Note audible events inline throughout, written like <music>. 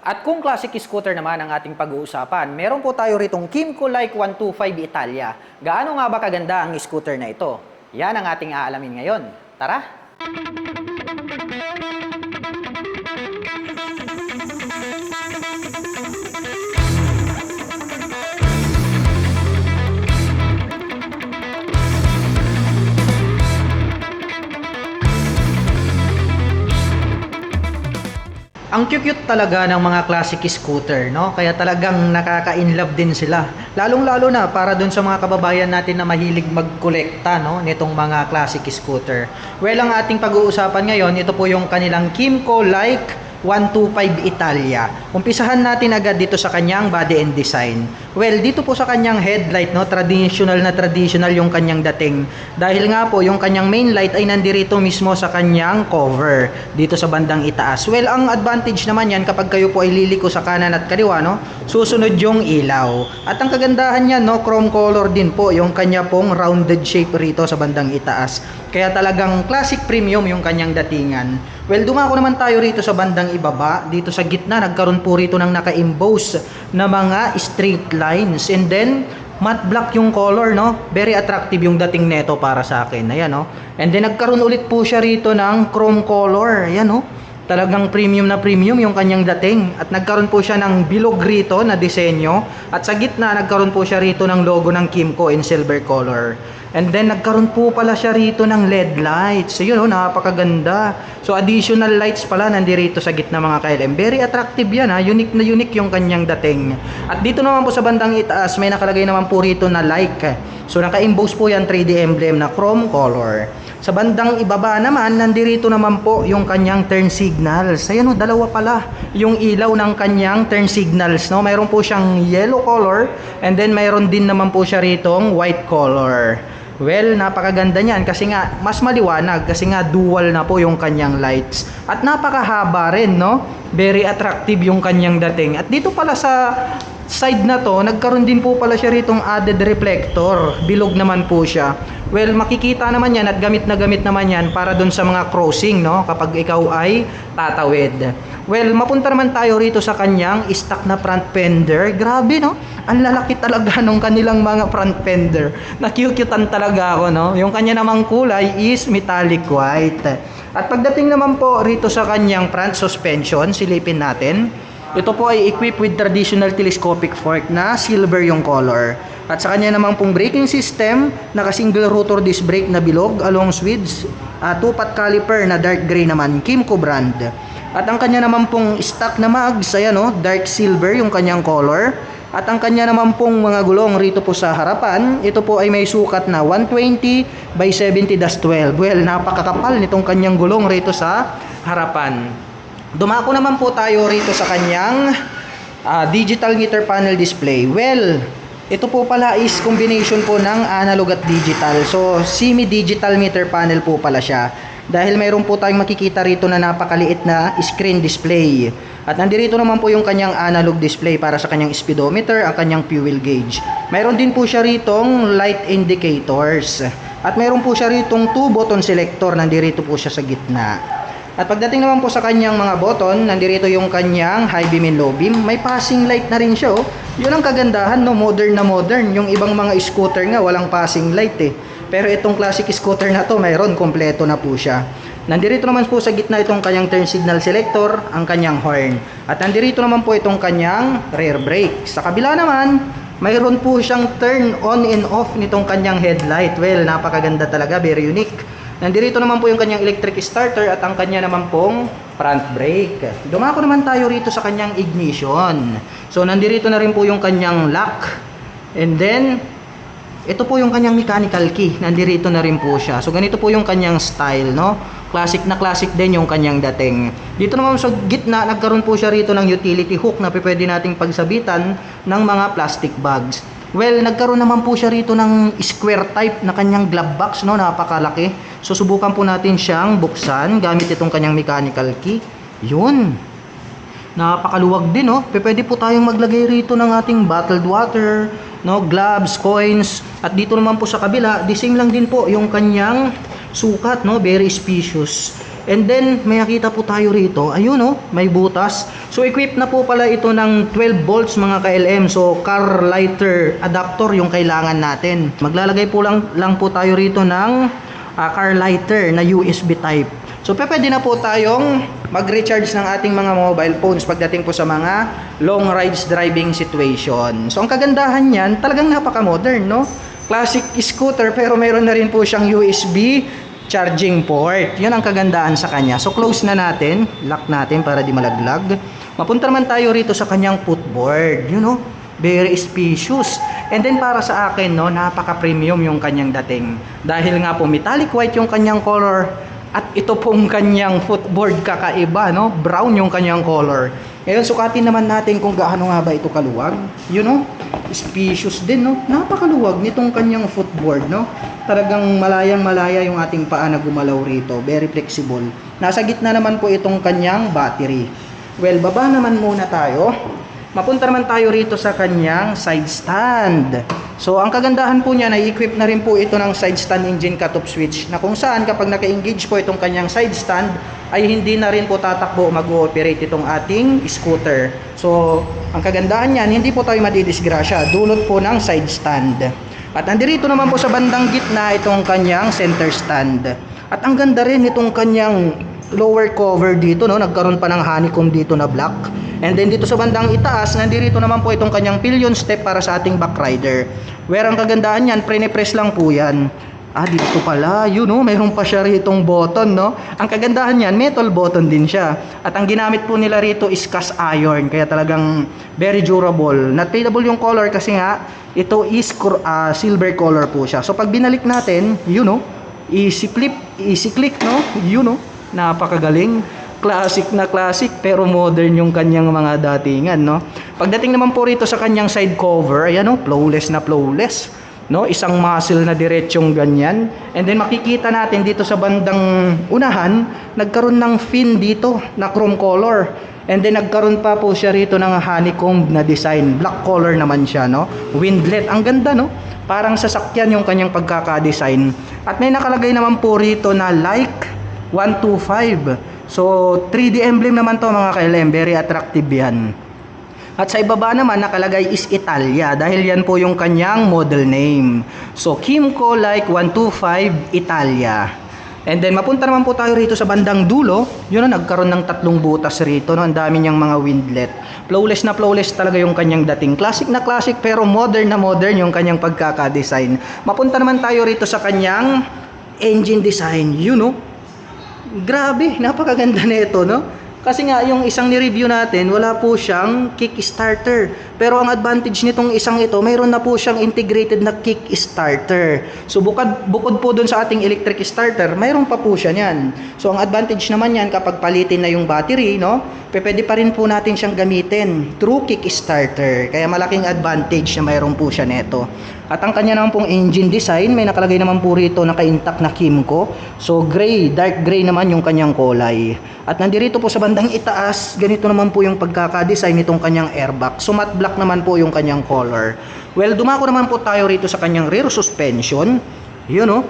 At kung classic scooter naman ang ating pag-uusapan, meron po tayo ritong Kimco Like 125 Italia. Gaano nga ba kaganda ang scooter na ito? Yan ang ating aalamin ngayon. Tara! Ang cute-cute talaga ng mga classic scooter, no? Kaya talagang nakaka-inlove din sila. Lalong-lalo na para dun sa mga kababayan natin na mahilig magkolekta, no? Nitong mga classic scooter. Well, ang ating pag-uusapan ngayon, ito po yung kanilang Kimco Like 125 Italia. Umpisahan natin agad dito sa kanyang body and design. Well, dito po sa kanyang headlight, no, traditional na traditional yung kanyang dating. Dahil nga po, yung kanyang main light ay nandirito mismo sa kanyang cover, dito sa bandang itaas. Well, ang advantage naman yan kapag kayo po ay liliko sa kanan at kaliwa, no, susunod yung ilaw. At ang kagandahan niyan, no, chrome color din po yung kanya pong rounded shape rito sa bandang itaas. Kaya talagang classic premium yung kanyang datingan. Well, dumako naman tayo rito sa bandang ibaba. Dito sa gitna, nagkaroon po rito ng naka-emboss na mga straight lines. And then, matte black yung color, no? Very attractive yung dating neto para sa akin. Ayan, no? And then, nagkaroon ulit po siya rito ng chrome color. Ayan, no? Talagang premium na premium yung kanyang dating. At nagkaroon po siya ng bilog rito na disenyo. At sa gitna, nagkaroon po siya rito ng logo ng Kimco in silver color. And then nagkaroon po pala siya rito ng LED lights. So yun oh, napakaganda. So additional lights pala nandirito sa gitna mga KLM. Very attractive yan ha. Unique na unique yung kanyang dating. At dito naman po sa bandang itaas, may nakalagay naman po rito na like. So naka-emboss po yan 3D emblem na chrome color. Sa bandang ibaba naman, nandirito naman po yung kanyang turn signals. Ayan o, dalawa pala yung ilaw ng kanyang turn signals. No? Mayroon po siyang yellow color and then mayroon din naman po siya ritong white color. Well, napakaganda niyan kasi nga mas maliwanag kasi nga dual na po yung kanyang lights. At napakahaba rin, no? Very attractive yung kanyang dating. At dito pala sa side na to, nagkaroon din po pala siya ritong added reflector. Bilog naman po siya. Well, makikita naman yan at gamit na gamit naman yan para dun sa mga crossing, no? Kapag ikaw ay tatawid. Well, mapunta naman tayo rito sa kanyang stock na front fender. Grabe, no? Ang lalaki talaga <laughs> nung kanilang mga front fender. Nakyukyutan talaga ako, no? Yung kanya namang kulay is metallic white. At pagdating naman po rito sa kanyang front suspension, silipin natin. Ito po ay equipped with traditional telescopic fork na silver yung color. At sa kanya naman pong braking system, naka single rotor disc brake na bilog along with uh, two-pot caliper na dark gray naman, Kimco brand. At ang kanya naman pong stock na mags, ayan o, dark silver yung kanyang color. At ang kanya naman pong mga gulong rito po sa harapan, ito po ay may sukat na 120 by 70-12. Well, napakakapal nitong kanyang gulong rito sa harapan. Dumako naman po tayo rito sa kanyang ah, digital meter panel display. Well, ito po pala is combination po ng analog at digital. So, semi-digital meter panel po pala siya. Dahil mayroon po tayong makikita rito na napakaliit na screen display. At nandirito naman po yung kanyang analog display para sa kanyang speedometer, ang kanyang fuel gauge. Mayroon din po siya ritong light indicators. At mayroon po siya ritong two button selector, nandirito po siya sa gitna. At pagdating naman po sa kanyang mga button, nandirito yung kanyang high beam and low beam. May passing light na rin siya oh. Yun ang kagandahan no, modern na modern. Yung ibang mga scooter nga walang passing light eh. Pero itong classic scooter na to, mayroon kompleto na po siya. Nandirito naman po sa gitna itong kanyang turn signal selector, ang kanyang horn. At nandirito naman po itong kanyang rear brake. Sa kabila naman, mayroon po siyang turn on and off nitong kanyang headlight. Well, napakaganda talaga, very unique. Nandirito naman po yung kanyang electric starter at ang kanya naman pong front brake. Dumako naman tayo rito sa kanyang ignition. So nandirito na rin po yung kanyang lock. And then ito po yung kanyang mechanical key. Nandirito na rin po siya. So ganito po yung kanyang style, no? Classic na classic din yung kanyang dating. Dito naman sa gitna, nagkaroon po siya rito ng utility hook na pwede nating pagsabitan ng mga plastic bags. Well, nagkaroon naman po siya rito ng square type na kanyang glove box, no? Napakalaki. So, subukan po natin siyang buksan gamit itong kanyang mechanical key. Yun. Napakaluwag din, no? Pwede po tayong maglagay rito ng ating bottled water, no? Gloves, coins. At dito naman po sa kabila, the same lang din po yung kanyang sukat, no? Very spacious. And then, may nakita po tayo rito. Ayun oh, may butas. So, equip na po pala ito ng 12 volts mga ka-LM. So, car lighter adapter yung kailangan natin. Maglalagay po lang, lang po tayo rito ng ah, car lighter na USB type. So, pwede na po tayong mag-recharge ng ating mga mobile phones pagdating po sa mga long rides driving situation. So, ang kagandahan niyan, talagang napaka-modern, no? Classic scooter pero mayroon na rin po siyang USB charging port. Yun ang kagandahan sa kanya. So, close na natin. Lock natin para di malaglag. Mapunta naman tayo rito sa kanyang footboard. You know, very spacious. And then para sa akin, no, napaka-premium yung kanyang dating. Dahil nga po metallic white yung kanyang color at ito pong kanyang footboard kakaiba, no? Brown yung kanyang color. Ngayon, sukatin naman natin kung gaano nga ba ito kaluwag. You know, spacious din, no? Napakaluwag nitong kanyang footboard, no? Talagang malayang malaya yung ating paa na gumalaw rito. Very flexible. Nasa gitna naman po itong kanyang battery. Well, baba naman muna tayo. Mapunta naman tayo rito sa kanyang side stand. So, ang kagandahan po niya, na-equip na rin po ito ng side stand engine cut-off switch na kung saan kapag naka-engage po itong kanyang side stand, ay hindi na rin po tatakbo o mag-ooperate itong ating scooter. So, ang kagandahan niyan, hindi po tayo madidisgrasya. Dulot po ng side stand. At nandirito naman po sa bandang gitna itong kanyang center stand. At ang ganda rin itong kanyang lower cover dito, no? Nagkaroon pa ng honeycomb dito na black. And then dito sa bandang itaas, nandito naman po itong kanyang pillion step para sa ating back rider. Where ang kagandahan niyan, pre-press lang po yan. Ah, dito pala, yun no, mayroon pa siya rito button, no? Ang kagandahan niyan, metal button din siya. At ang ginamit po nila rito is cast iron, kaya talagang very durable. Not payable yung color kasi nga, ito is ah, silver color po siya. So pag binalik natin, yun no, easy flip, easy click, no? Yun no, napakagaling classic na classic pero modern yung kanyang mga datingan no pagdating naman po rito sa kanyang side cover ayan no flawless na flawless no? Isang muzzle na diretsyong ganyan. And then makikita natin dito sa bandang unahan nagkaroon ng fin dito na chrome color. And then nagkaroon pa po siya rito ng honeycomb na design. Black color naman siya no? Windlet ang ganda no? Parang sasakyan yung kanyang pagkaka-design. At may nakalagay naman po rito na like 125 So, 3D emblem naman to mga ka-LM. Very attractive yan. At sa ibaba naman, nakalagay is Italia. Dahil yan po yung kanyang model name. So, Kimco Like 125 Italia. And then, mapunta naman po tayo rito sa bandang dulo. Yun na, nagkaroon ng tatlong butas rito. No? Ang dami niyang mga windlet. Flawless na flawless talaga yung kanyang dating. Classic na classic pero modern na modern yung kanyang pagkaka-design. Mapunta naman tayo rito sa kanyang engine design. You know, Grabe, napakaganda nito, no? Kasi nga, yung isang ni-review natin, wala po siyang kickstarter. Pero ang advantage nitong isang ito, mayroon na po siyang integrated na kickstarter. So, bukod, bukod po dun sa ating electric starter, mayroon pa po siya niyan. So, ang advantage naman yan, kapag palitin na yung battery, no? Pwede pa rin po natin siyang gamitin through kickstarter. Kaya malaking advantage na mayroon po siya neto. At ang kanya naman pong engine design, may nakalagay naman po rito naka-intact na Kimco. So gray, dark gray naman yung kanyang kulay. At nandirito po sa bandang itaas, ganito naman po yung pagkaka-design nitong kanyang airbag. So matte black naman po yung kanyang color. Well, dumako naman po tayo rito sa kanyang rear suspension. Yun oh.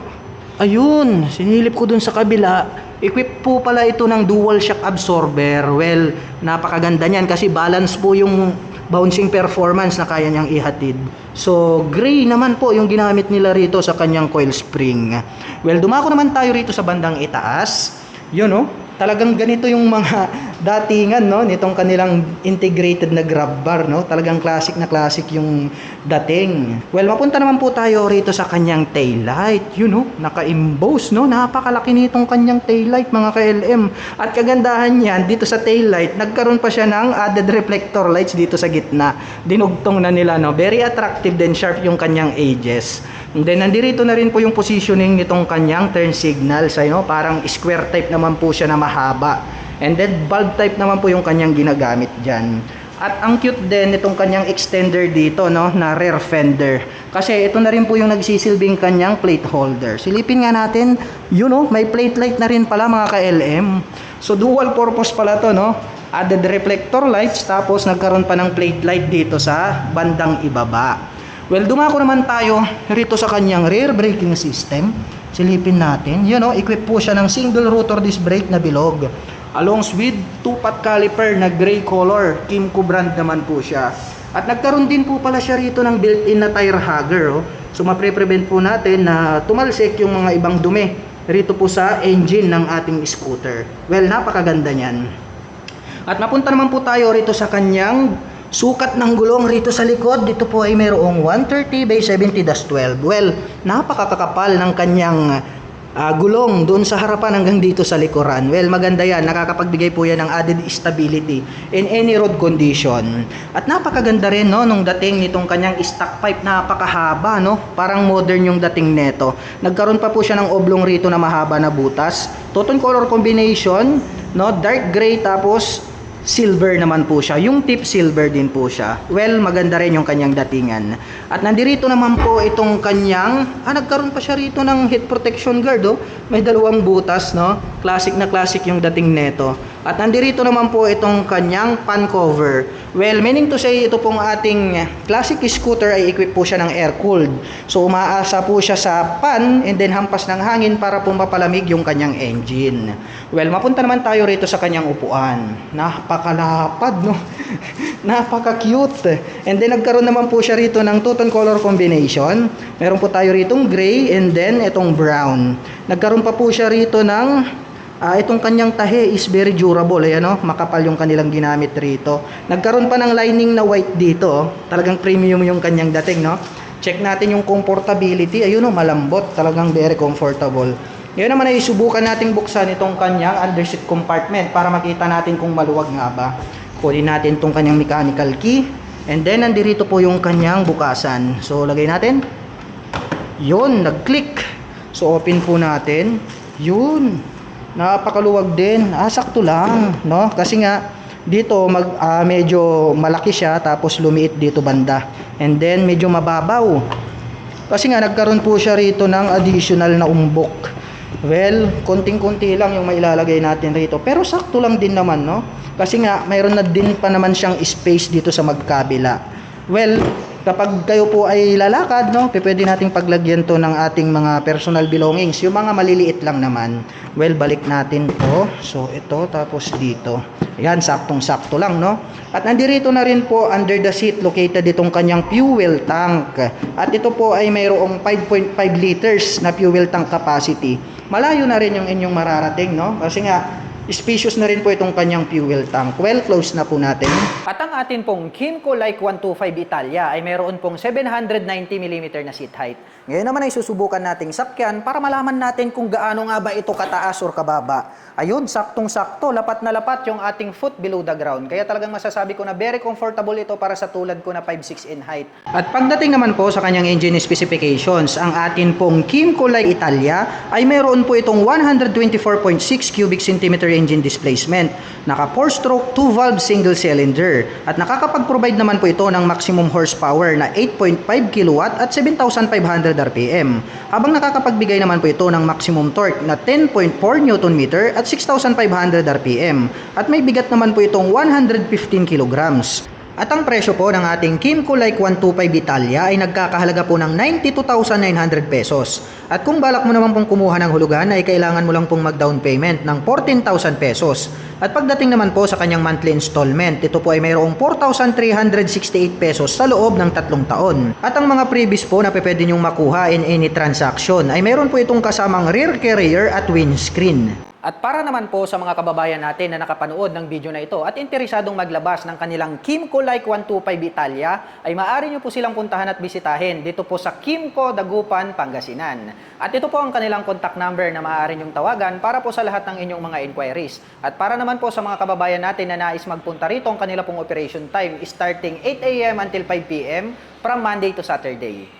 Ayun, sinilip ko dun sa kabila. Equip po pala ito ng dual shock absorber. Well, napakaganda niyan kasi balance po yung bouncing performance na kaya niyang ihatid. So, gray naman po yung ginamit nila rito sa kanyang coil spring. Well, dumako naman tayo rito sa bandang itaas. Yun, oh. Talagang ganito yung mga <laughs> datingan, no? Nitong kanilang integrated na grab bar, no? Talagang classic na classic yung dating. Well, mapunta naman po tayo rito sa kanyang taillight. Yun, no? Naka-emboss, no? Napakalaki nitong kanyang taillight, mga ka-LM. At kagandahan niyan, dito sa taillight, nagkaroon pa siya ng added reflector lights dito sa gitna. Dinugtong na nila, no? Very attractive din, sharp yung kanyang edges. And then, nandito na rin po yung positioning nitong kanyang turn signals. Ay, no? Parang square type naman po siya na mahaba. And then, bulb type naman po yung kanyang ginagamit dyan. At ang cute din itong kanyang extender dito, no, na rear fender. Kasi ito na rin po yung nagsisilbing kanyang plate holder. Silipin nga natin, yun no, may plate light na rin pala mga ka-LM. So dual purpose pala to, no. Added reflector lights, tapos nagkaroon pa ng plate light dito sa bandang ibaba. Well, dumako naman tayo rito sa kanyang rear braking system. Silipin natin. Yun know, equip po siya ng single rotor disc brake na bilog. Along with two-pot caliper na gray color. Kimco brand naman po siya. At nagkaroon din po pala siya rito ng built-in na tire hugger. Oh. So mapre-prevent po natin na tumalsik yung mga ibang dumi rito po sa engine ng ating scooter. Well, napakaganda niyan. At napunta naman po tayo rito sa kanyang sukat ng gulong rito sa likod. Dito po ay mayroong 130 by 70-12. Well, napakakakapal ng kanyang ah, gulong doon sa harapan hanggang dito sa likuran. Well, maganda yan. Nakakapagbigay po yan ng added stability in any road condition. At napakaganda rin no, nung dating nitong kanyang stock pipe. Napakahaba, no? Parang modern yung dating neto. Nagkaroon pa po siya ng oblong rito na mahaba na butas. Toton color combination, no? Dark gray tapos silver naman po siya. Yung tip silver din po siya. Well, maganda rin yung kanyang datingan. At nandirito naman po itong kanyang, ah, nagkaroon pa siya rito ng heat protection guard, oh. May dalawang butas, no? Classic na classic yung dating neto. At nandirito naman po itong kanyang pan cover. Well, meaning to say, ito pong ating classic scooter ay equipped po siya ng air-cooled. So, umaasa po siya sa pan and then hampas ng hangin para po mapalamig yung kanyang engine. Well, mapunta naman tayo rito sa kanyang upuan. Napakalapad, no? <laughs> Napaka-cute. And then, nagkaroon naman po siya rito ng two-tone color combination. Meron po tayo ritong gray and then itong brown. Nagkaroon pa po siya rito ng Ah, itong kanyang tahe is very durable, ayan oh, makapal yung kanilang ginamit rito. Nagkaroon pa ng lining na white dito, oh. Talagang premium yung kanyang dating, no? Check natin yung comfortability, ayun oh, malambot, talagang very comfortable. Ngayon naman ay subukan nating buksan itong kanyang underseat compartment para makita natin kung maluwag nga ba. Kunin natin itong kanyang mechanical key. And then, nandirito po yung kanyang bukasan. So, lagay natin. Yun, nag-click. So, open po natin. Yun. Napakaluwag din. Ah, sakto lang, no? Kasi nga dito mag ah, medyo malaki siya tapos lumiit dito banda. And then medyo mababaw. Kasi nga nagkaroon po siya rito ng additional na umbok. Well, konting-konti lang yung mailalagay natin rito. Pero sakto lang din naman, no? Kasi nga mayroon na din pa naman siyang space dito sa magkabila. Well, kapag kayo po ay lalakad, no, pwede nating paglagyan to ng ating mga personal belongings. Yung mga maliliit lang naman. Well, balik natin to. So, ito, tapos dito. Yan, saktong-sakto lang, no? At nandirito na rin po under the seat located itong kanyang fuel tank. At ito po ay mayroong 5.5 liters na fuel tank capacity. Malayo na rin yung inyong mararating, no? Kasi nga, Spacious na rin po itong kanyang fuel tank. Well, close na po natin. At ang atin pong Kimco Like 125 Italia ay mayroon pong 790mm na seat height. Ngayon naman ay susubukan nating sakyan para malaman natin kung gaano nga ba ito kataas or kababa. Ayun, saktong-sakto, lapat na lapat yung ating foot below the ground. Kaya talagang masasabi ko na very comfortable ito para sa tulad ko na 5'6 in height. At pagdating naman po sa kanyang engine specifications, ang atin pong Kimco Like Italia ay mayroon po itong 124.6 cubic centimeter engine displacement. Naka 4-stroke 2-valve single cylinder. At nakakapag-provide naman po ito ng maximum horsepower na 8.5 kW at 7,500 RPM. Habang nakakapagbigay naman po ito ng maximum torque na 10.4 Nm at 6,500 RPM. At may bigat naman po itong 115 kilograms. At ang presyo po ng ating Kimco Like 125 Italia ay nagkakahalaga po ng 92,900 pesos. At kung balak mo naman pong kumuha ng hulugan ay kailangan mo lang pong mag-down payment ng 14,000 pesos. At pagdating naman po sa kanyang monthly installment, ito po ay mayroong 4,368 pesos sa loob ng tatlong taon. At ang mga previous po na pwede nyong makuha in any transaction ay mayroon po itong kasamang rear carrier at windscreen. At para naman po sa mga kababayan natin na nakapanood ng video na ito at interesadong maglabas ng kanilang Kimco Like 125 Italia, ay maaari nyo po silang puntahan at bisitahin dito po sa Kimco Dagupan, Pangasinan. At ito po ang kanilang contact number na maaari nyong tawagan para po sa lahat ng inyong mga inquiries. At para naman po sa mga kababayan natin na nais magpunta rito, ang kanila pong operation time starting 8 a.m. until 5 p.m. from Monday to Saturday.